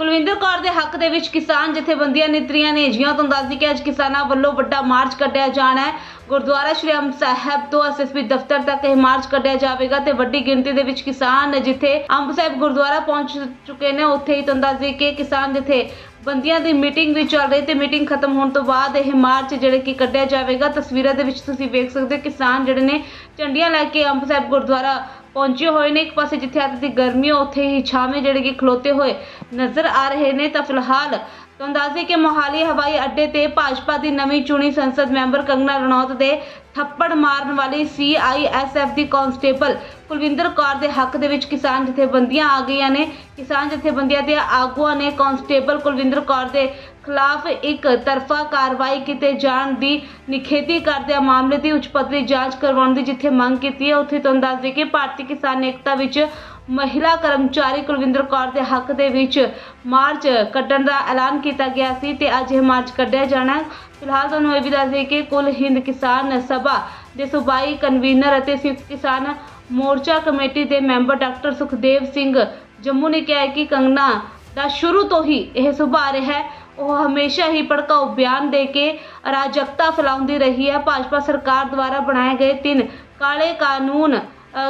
ਕੁਲਵਿੰਦਰ ਕੌਰ ਦੇ ਹੱਕ ਦੇ ਵਿੱਚ ਕਿਸਾਨ ਜਥੇਬੰਦੀਆਂ ਨੇਤਰੀਆਂ ਨੇ ਜਿਉਂ ਤੁਹਾਨੂੰ ਦੱਸਦੀ ਕਿ ਅੱਜ ਕਿਸਾਨਾਂ ਵੱਲੋਂ ਵੱਡਾ ਮਾਰਚ ਕੱਢਿਆ ਜਾਣਾ ਹੈ। ਗੁਰਦੁਆਰਾ ਸ਼੍ਰੀ ਅੰਬ ਸਾਹਿਬ ਤੋਂ ਐਸਐਸਪੀ ਦਫ਼ਤਰ ਤੱਕ ਇਹ ਮਾਰਚ ਕੱਢਿਆ ਜਾਵੇਗਾ ਤੇ ਵੱਡੀ ਗਿਣਤੀ ਦੇ ਵਿੱਚ ਕਿਸਾਨ ਜਿੱਥੇ ਅੰਬ ਸਾਹਿਬ ਗੁਰਦੁਆਰਾ ਪਹੁੰਚ ਚੁੱਕੇ ਨੇ, ਉੱਥੇ ਹੀ ਤੁਹਾਨੂੰ ਦੱਸਦੀ ਕਿ ਕਿਸਾਨ ਜਿੱਥੇ ਬੰਦੀਆਂ ਦੀ ਮੀਟਿੰਗ ਵੀ ਚੱਲ ਰਹੀ ਤੇ ਮੀਟਿੰਗ ਖਤਮ ਹੋਣ ਤੋਂ ਬਾਅਦ ਇਹ ਮਾਰਚ ਜਿਹੜੇ ਕਿ ਕੱਢਿਆ ਜਾਵੇਗਾ। ਤਸਵੀਰਾਂ ਦੇ ਵਿੱਚ ਤੁਸੀਂ ਵੇਖ ਸਕਦੇ ਹੋ ਕਿਸਾਨ ਜਿਹੜੇ ਨੇ ਝੰਡੀਆਂ ਲੈ ਕੇ ਅੰਬ ਸਾਹਿਬ ਗੁਰਦੁਆਰਾ ਪਹੁੰਚੇ ਹੋਏ ਨੇ, ਇੱਕ ਪਾਸੇ ਜਿੱਥੇ ਅੱਜ ਦੀ ਗਰਮੀ ਹੈ ਉੱਥੇ ਹੀ ਛਾਵੇਂ ਜਿਹੜੇ ਕਿ ਖਲੋਤੇ ਹੋਏ ਨਜ਼ਰ ਆ ਰਹੇ ਨੇ। ਤਾਂ ਫਿਲਹਾਲ ਤੁਹਾਨੂੰ ਦੱਸ ਕਿ ਮੋਹਾਲੀ ਹਵਾਈ ਅੱਡੇ ਤੇ ਭਾਜਪਾ ਦੀ ਨਵੀਂ ਚੁਣੀ ਸੰਸਦ ਮੈਂਬਰ ਕੰਗਨਾ ਰਣੌਤ ਦੇ ਥੱਪੜ ਮਾਰਨ ਵਾਲੀ ਸੀਆਈਐਸਐਫ ਦੀ ਕਾਂਸਟੇਬਲ ਕੁਲਵਿੰਦਰ ਕੌਰ ਦੇ ਹੱਕ ਦੇ ਵਿੱਚ ਕਿਸਾਨ ਜਥੇਬੰਦੀਆਂ ਆ ਗਈਆਂ ਨੇ। ਕਿਸਾਨ ਜਥੇਬੰਦੀਆਂ ਦੇ ਆਗੂਆਂ ਨੇ ਕਾਂਸਟੇਬਲ ਕੁਲਵਿੰਦਰ ਕੌਰ ਦੇ ਖਿਲਾਫ ਇੱਕ ਤਰਫਾ ਕਾਰਵਾਈ ਕੀਤੇ ਜਾਣ ਦੀ ਨਿਖੇਧੀ ਕਰਦਿਆਂ ਮਾਮਲੇ ਦੀ ਉੱਚ ਪੱਧਰੀ ਜਾਂਚ ਕਰਵਾਉਣ ਦੀ ਜਿੱਥੇ ਮੰਗ ਕੀਤੀ ਹੈ, ਉੱਥੇ ਤੁਹਾਨੂੰ ਦੱਸ ਦਈਏ ਕਿ ਭਾਰਤੀ ਕਿਸਾਨ ਏਕਤਾ ਵਿੱਚ ਮਹਿਲਾ ਕਰਮਚਾਰੀ ਕੁਲਵਿੰਦਰ ਕੌਰ ਦੇ ਹੱਕ ਦੇ ਵਿੱਚ ਮਾਰਚ ਕੱਢਣ ਦਾ ਐਲਾਨ ਕੀਤਾ ਗਿਆ ਸੀ ਤੇ ਅੱਜ ਇਹ ਮਾਰਚ ਕੱਢਿਆ ਜਾਣਾ ਫਿਲਹਾਲ ਤੁਹਾਨੂੰ ਇਹ ਵੀ ਦੱਸ ਦਈਏ ਕਿ ਕੁੱਲ ਹਿੰਦ ਕਿਸਾਨ ਸਭਾ ਦੇ ਸੂਬਾਈ ਕਨਵੀਨਰ ਅਤੇ ਸੰਯੁਕਤ ਕਿਸਾਨ ਮੋਰਚਾ ਕਮੇਟੀ ਦੇ ਮੈਂਬਰ ਡਾਕਟਰ ਸੁਖਦੇਵ ਸਿੰਘ ਜੰਮੂ ਨੇ ਕਿਹਾ ਕਿ ਕੰਗਨਾ ਦਾ ਸ਼ੁਰੂ ਤੋਂ ਹੀ ਇਹ ਸੁਭਾਅ ਰਿਹਾ ਹੈ। ਉਹ ਹਮੇਸ਼ਾ ਹੀ ਭੜਕਾਊ ਬਿਆਨ ਦੇ ਕੇ ਅਰਾਜਕਤਾ ਫੈਲਾਉਂਦੀ ਰਹੀ ਹੈ। ਭਾਜਪਾ ਸਰਕਾਰ ਦੁਆਰਾ ਬਣਾਏ ਗਏ ਤਿੰਨ ਕਾਲੇ ਕਾਨੂੰਨ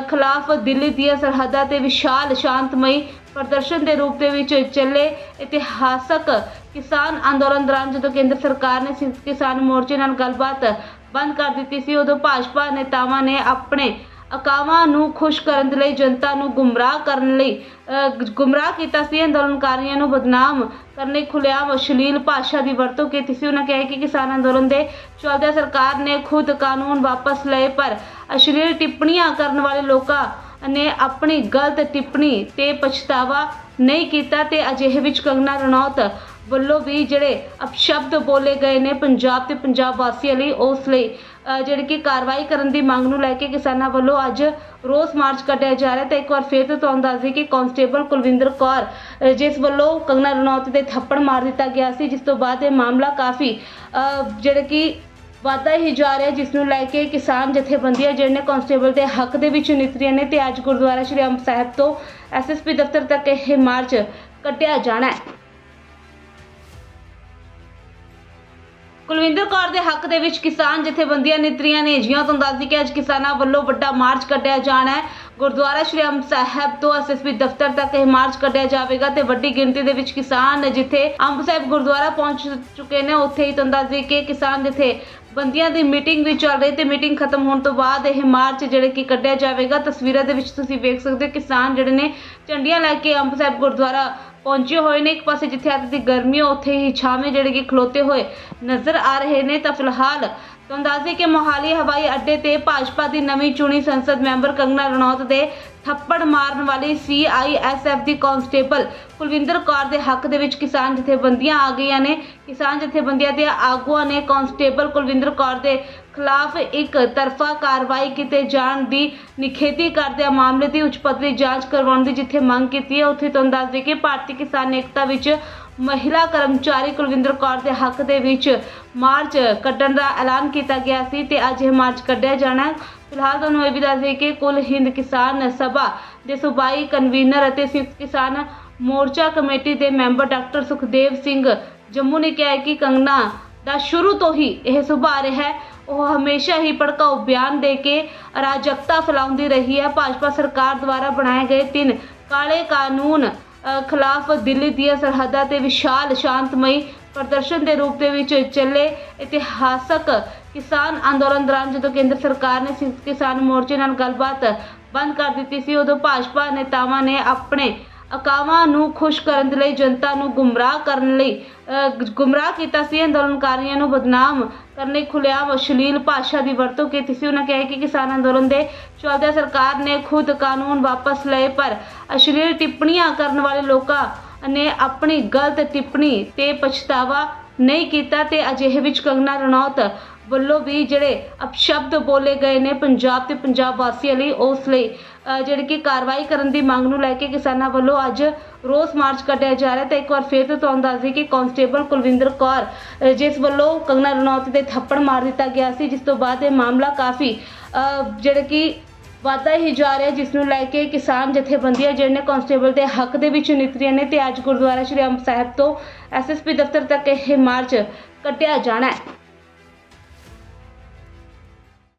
ਖਿਲਾਫ ਦਿੱਲੀ ਦੀਆਂ ਸਰਹੱਦਾਂ ਤੇ ਵਿਸ਼ਾਲ ਸ਼ਾਂਤਮਈ ਪ੍ਰਦਰਸ਼ਨ ਦੇ ਰੂਪ ਦੇ ਵਿੱਚ ਚੱਲੇ ਇਤਿਹਾਸਕ ਕਿਸਾਨ ਅੰਦੋਲਨ ਦੌਰਾਨ ਜਦੋਂ ਕੇਂਦਰ ਸਰਕਾਰ ਨੇ ਕਿਸਾਨ ਮੋਰਚੇ ਨਾਲ ਗੱਲਬਾਤ ਬੰਦ ਕਰ ਦਿੱਤੀ ਸੀ, ਉਦੋਂ ਭਾਜਪਾ ਨੇਤਾਵਾਂ ਨੇ ਆਪਣੇ ਅਕਾਵਾਂ ਨੂੰ ਖੁਸ਼ ਕਰਨ ਦੇ ਲਈ, ਜਨਤਾ ਨੂੰ ਗੁੰਮਰਾਹ ਕਰਨ ਲਈ ਗੁੰਮਰਾਹ ਕੀਤਾ ਸੀ, ਅੰਦੋਲਨਕਾਰੀਆਂ ਨੂੰ ਬਦਨਾਮ ਕਰਨ ਲਈ ਖੁੱਲ੍ਹੇਆਮ ਅਸ਼ਲੀਲ ਭਾਸ਼ਾ ਦੀ ਵਰਤੋਂ ਕੀਤੀ ਸੀ। ਉਹਨਾਂ ਕਿਹਾ ਕਿ ਕਿਸਾਨ ਅੰਦੋਲਨ ਦੇ ਚਲਦਿਆਂ ਸਰਕਾਰ ਨੇ ਖੁਦ ਕਾਨੂੰਨ ਵਾਪਸ ਲਏ, ਪਰ ਅਸ਼ਲੀਲ ਟਿੱਪਣੀਆਂ ਕਰਨ ਵਾਲੇ ਲੋਕਾਂ ਨੇ ਆਪਣੀ ਗਲਤ ਟਿੱਪਣੀ ਤੇ ਪਛਤਾਵਾ ਨਹੀਂ ਕੀਤਾ ਤੇ ਅਜਿਹੇ ਵਿੱਚ ਕੰਗਨਾ ਰਣੌਤ ਵੱਲੋਂ ਵੀ ਜਿਹੜੇ ਅਪਸ਼ਬਦ ਬੋਲੇ ਗਏ ਨੇ ਪੰਜਾਬ ਤੇ ਪੰਜਾਬ ਵਾਸੀਆਂ ਲਈ ਉਸ ਲਈ ਅ, ਜਿਹੜੀ ਕਿ ਕਾਰਵਾਈ ਕਰਨ ਦੀ ਮੰਗ ਨੂੰ ਲੈ ਕੇ ਕਿਸਾਨਾਂ ਵੱਲੋਂ ਅੱਜ ਰੋਸ ਮਾਰਚ ਕੱਢਿਆ ਜਾ ਰਿਹਾ ਤੇ ਇੱਕ ਵਾਰ ਫਿਰ ਤੋਂ ਤੁਹਾਨੂੰ ਦੱਸ ਦਈਏ ਕਿ ਕਾਂਸਟੇਬਲ ਕੁਲਵਿੰਦਰ ਕੌਰ ਜਿਸ ਵੱਲੋਂ ਕੰਗਨਾ ਰਣੌਤ ਦੇ ਥੱਪੜ ਮਾਰ ਦਿੱਤਾ ਗਿਆ ਸੀ ਜਿਸ ਤੋਂ ਬਾਅਦ ਇਹ ਮਾਮਲਾ ਕਾਫੀ ਅ, ਜਿਹੜੇ ਕਿ ਵਾਧਾ ਹੀ ਜਾ ਰਿਹਾ ਜਿਸ ਨੂੰ ਲੈ ਕੇ ਕਿਸਾਨ ਜਥੇਬੰਦੀਆਂ ਜਿਹੜੇ ਨੇ ਕਾਂਸਟੇਬਲ ਦੇ ਹੱਕ ਦੇ ਵਿੱਚ ਨਿਤਰੀਆਂ ਨੇ ਤੇ ਅੱਜ ਗੁਰਦੁਆਰਾ ਸ਼੍ਰੀ ਅੰਬ ਸਾਹਿਬ ਤੋਂ ਐਸਐਸਪੀ ਦਫ਼ਤਰ ਤੱਕ ਇਹ ਮਾਰਚ ਕੱਢਿਆ ਜਾਣਾ ਹੈ। ਕੁਲਵਿੰਦਰ ਕੌਰ ਦੇ ਹੱਕ ਦੇ ਵਿੱਚ ਕਿਸਾਨ ਜਥੇਬੰਦੀਆਂ ਨਿਤਰੀਆਂ ਨੇ ਜਿਉਂ ਤੁਹਾਨੂੰ ਦੱਸਦੀ ਕਿ ਅੱਜ ਕਿਸਾਨਾਂ ਵੱਲੋਂ ਵੱਡਾ ਮਾਰਚ ਕੱਢਿਆ ਜਾਣਾ ਹੈ। ਗੁਰਦੁਆਰਾ ਸ਼੍ਰੀ ਅੰਬ ਸਾਹਿਬ ਤੋਂ ਐਸਐਸਪੀ ਦਫ਼ਤਰ ਤੱਕ ਇਹ ਮਾਰਚ ਕੱਢਿਆ ਜਾਵੇਗਾ ਤੇ ਵੱਡੀ ਗਿਣਤੀ ਦੇ ਵਿੱਚ ਕਿਸਾਨ ਜਿੱਥੇ ਅੰਬ ਸਾਹਿਬ ਗੁਰਦੁਆਰਾ ਪਹੁੰਚ ਚੁੱਕੇ ਨੇ, ਉੱਥੇ ਹੀ ਤੁਹਾਨੂੰ ਦੱਸਦੀ ਕਿ ਕਿਸਾਨ ਜਿੱਥੇ ਬੰਦੀਆਂ ਦੀ ਮੀਟਿੰਗ ਵੀ ਚੱਲ ਰਹੀ ਤੇ ਮੀਟਿੰਗ ਖਤਮ ਹੋਣ ਤੋਂ ਬਾਅਦ ਇਹ ਮਾਰਚ ਜਿਹੜੇ ਕਿ ਕੱਢਿਆ ਜਾਵੇਗਾ। ਤਸਵੀਰਾਂ ਦੇ ਵਿੱਚ ਤੁਸੀਂ ਵੇਖ ਸਕਦੇ ਹੋ ਕਿਸਾਨ ਜਿਹੜੇ ਨੇ ਝੰਡੀਆਂ ਲੈ ਕੇ ਅੰਬ ਸਾਹਿਬ ਗੁਰਦੁਆਰਾ ਪਹੁੰਚੇ ਹੋਏ ਨੇ। ਇੱਕ ਪਾਸੇ ਜਿੱਥੇ ਅੱਜ ਦੀ ਗਰਮੀ ਹੈ ਉੱਥੇ ਹੀ ਛਾਵੇਂ ਜਿਹੜੇ ਕਿ ਖਲੋਤੇ ਹੋਏ ਨਜ਼ਰ ਆ ਰਹੇ ਨੇ। ਤਾਂ ਫਿਲਹਾਲ ਤੁਹਾਨੂੰ ਦੱਸ ਦਈਏ ਕਿ ਮੋਹਾਲੀ ਹਵਾਈ ਅੱਡੇ ਤੇ ਭਾਜਪਾ ਦੀ ਨਵੀਂ ਚੁਣੀ ਸੰਸਦ ਮੈਂਬਰ ਕੰਗਨਾ ਰਣੌਤ ਦੇ ਥੱਪੜ ਮਾਰਨ ਵਾਲੀ ਸੀਆਈਐਸਐਫ ਦੀ ਕਾਂਸਟੇਬਲ ਕੁਲਵਿੰਦਰ ਕੌਰ ਦੇ ਹੱਕ ਦੇ ਵਿੱਚ ਕਿਸਾਨ ਜਥੇਬੰਦੀਆਂ ਆ ਗਈਆਂ ਨੇ। ਕਿਸਾਨ ਜਥੇਬੰਦੀਆਂ ਦੇ ਆਗੂਆਂ ਨੇ ਕਾਂਸਟੇਬਲ ਕੁਲਵਿੰਦਰ ਕੌਰ ਦੇ ਖਿਲਾਫ ਇੱਕ ਤਰਫਾ ਕਾਰਵਾਈ ਕੀਤੇ ਜਾਣ ਦੀ ਨਿਖੇਧੀ ਕਰਦਿਆਂ ਮਾਮਲੇ ਦੀ ਉੱਚ ਪੱਧਰੀ ਜਾਂਚ ਕਰਵਾਉਣ ਦੀ ਜਿੱਥੇ ਮੰਗ ਕੀਤੀ ਹੈ। ਉੱਥੇ ਤੁਹਾਨੂੰ ਦੱਸ ਦਈਏ ਕਿ ਭਾਰਤੀ ਕਿਸਾਨ ਏਕਤਾ ਵਿੱਚ ਮਹਿਲਾ ਕਰਮਚਾਰੀ ਕੁਲਵਿੰਦਰ ਕੌਰ ਦੇ ਹੱਕ ਦੇ ਵਿੱਚ ਮਾਰਚ ਕੱਢਣ ਦਾ ਐਲਾਨ ਕੀਤਾ ਗਿਆ ਸੀ ਤੇ ਅੱਜ ਇਹ ਮਾਰਚ ਕੱਢਿਆ ਜਾਣਾ ਫਿਲਹਾਲ ਤੁਹਾਨੂੰ ਇਹ ਵੀ ਦੱਸ ਦਈਏ ਕਿ ਕੁੱਲ ਹਿੰਦ ਕਿਸਾਨ ਸਭਾ ਦੇ ਸੂਬਾਈ ਕਨਵੀਨਰ ਅਤੇ ਸੰਯੁਕਤ ਕਿਸਾਨ ਮੋਰਚਾ ਕਮੇਟੀ ਦੇ ਮੈਂਬਰ ਡਾਕਟਰ ਸੁਖਦੇਵ ਸਿੰਘ ਜੰਮੂ ਨੇ ਕਿਹਾ ਕਿ ਕੰਗਨਾ ਦਾ ਸ਼ੁਰੂ ਤੋਂ ਹੀ ਇਹ ਸੁਭਾਅ ਰਿਹਾ ਹੈ। ਉਹ ਹਮੇਸ਼ਾ ਹੀ ਭੜਕਾਊ ਬਿਆਨ ਦੇ ਕੇ ਅਰਾਜਕਤਾ ਫੈਲਾਉਂਦੀ ਰਹੀ ਹੈ। ਭਾਜਪਾ ਸਰਕਾਰ ਦੁਆਰਾ ਬਣਾਏ ਗਏ ਤਿੰਨ ਕਾਲੇ ਕਾਨੂੰਨ ਖਿਲਾਫ ਦਿੱਲੀ ਦੀਆਂ ਸਰਹੱਦਾਂ ਤੇ ਵਿਸ਼ਾਲ ਸ਼ਾਂਤਮਈ ਪ੍ਰਦਰਸ਼ਨ ਦੇ ਰੂਪ ਦੇ ਵਿੱਚ ਚੱਲੇ ਇਤਿਹਾਸਕ ਕਿਸਾਨ ਅੰਦੋਲਨ ਦੌਰਾਨ ਜਦੋਂ ਕੇਂਦਰ ਸਰਕਾਰ ਨੇ ਸੰਯੁਕਤ ਕਿਸਾਨ ਮੋਰਚੇ ਨਾਲ ਗੱਲਬਾਤ ਬੰਦ ਕਰ ਦਿੱਤੀ ਸੀ, ਉਦੋਂ ਭਾਜਪਾ ਨੇਤਾਵਾਂ ਨੇ ਆਪਣੇ ਅਕਾਵਾਂ ਨੂੰ ਖੁਸ਼ ਕਰਨ ਦੇ ਲਈ, ਜਨਤਾ ਨੂੰ ਗੁੰਮਰਾਹ ਕਰਨ ਲਈ ਗੁੰਮਰਾਹ ਕੀਤਾ ਸੀ। ਅੰਦੋਲਨਕਾਰੀਆਂ ਨੂੰ ਬਦਨਾਮ ਕਰਨ ਲਈ ਖੁੱਲ੍ਹੇਆਮ ਅਸ਼ਲੀਲ ਭਾਸ਼ਾ ਦੀ ਵਰਤੋਂ ਕੀਤੀ ਸੀ। ਉਹਨਾਂ ਕਿਹਾ ਕਿ ਕਿਸਾਨ ਅੰਦੋਲਨ ਦੇ ਚਲਦਿਆਂ ਸਰਕਾਰ ਨੇ ਖੁਦ ਕਾਨੂੰਨ ਵਾਪਸ ਲਏ, ਪਰ ਅਸ਼ਲੀਲ ਟਿੱਪਣੀਆਂ ਕਰਨ ਵਾਲੇ ਲੋਕਾਂ ਨੇ ਆਪਣੀ ਗਲਤ ਟਿੱਪਣੀ ਤੇ ਪਛਤਾਵਾ ਨਹੀਂ ਕੀਤਾ ਤੇ ਅਜਿਹੇ ਵਿੱਚ ਕੰਗਨਾ ਰਣੌਤ ਵੱਲੋਂ ਵੀ ਜਿਹੜੇ ਅਪਸ਼ਬਦ ਬੋਲੇ ਗਏ ਨੇ ਪੰਜਾਬ ਤੇ ਪੰਜਾਬ ਵਾਸੀਆਂ ਲਈ ਉਸ ਲਈ ਅ, ਜਿਹੜੀ ਕਿ ਕਾਰਵਾਈ ਕਰਨ ਦੀ ਮੰਗ ਨੂੰ ਲੈ ਕੇ ਕਿਸਾਨਾਂ ਵੱਲੋਂ ਅੱਜ ਰੋਸ ਮਾਰਚ ਕੱਢਿਆ ਜਾ ਰਿਹਾ ਤੇ ਇੱਕ ਵਾਰ ਫਿਰ ਤੋਂ ਤੁਹਾਨੂੰ ਦੱਸ ਦਈਏ ਕਿ ਕਾਂਸਟੇਬਲ ਕੁਲਵਿੰਦਰ ਕੌਰ ਜਿਸ ਵੱਲੋਂ ਕੰਗਨਾ ਰਣੌਤ ਦੇ ਥੱਪੜ ਮਾਰ ਦਿੱਤਾ ਗਿਆ ਸੀ ਜਿਸ ਤੋਂ ਬਾਅਦ ਇਹ ਮਾਮਲਾ ਕਾਫੀ ਜਿਹੜਾ ਕਿ ਵਾਧਾ ਹੀ ਜਾ ਰਿਹਾ ਜਿਸ ਨੂੰ ਲੈ ਕੇ ਕਿਸਾਨ ਜਥੇਬੰਦੀਆਂ ਜਿਹੜੇ ਨੇ ਕਾਂਸਟੇਬਲ ਦੇ ਹੱਕ ਦੇ ਵਿੱਚ ਨਿਤਰੀਆਂ ਨੇ ਤੇ ਅੱਜ ਗੁਰਦੁਆਰਾ ਸ਼੍ਰੀ ਅੰਬ ਸਾਹਿਬ ਤੋਂ ਐਸਐਸਪੀ ਦਫ਼ਤਰ ਤੱਕ ਇਹ ਮਾਰਚ ਕੱਢਿਆ ਜਾਣਾ ਹੈ।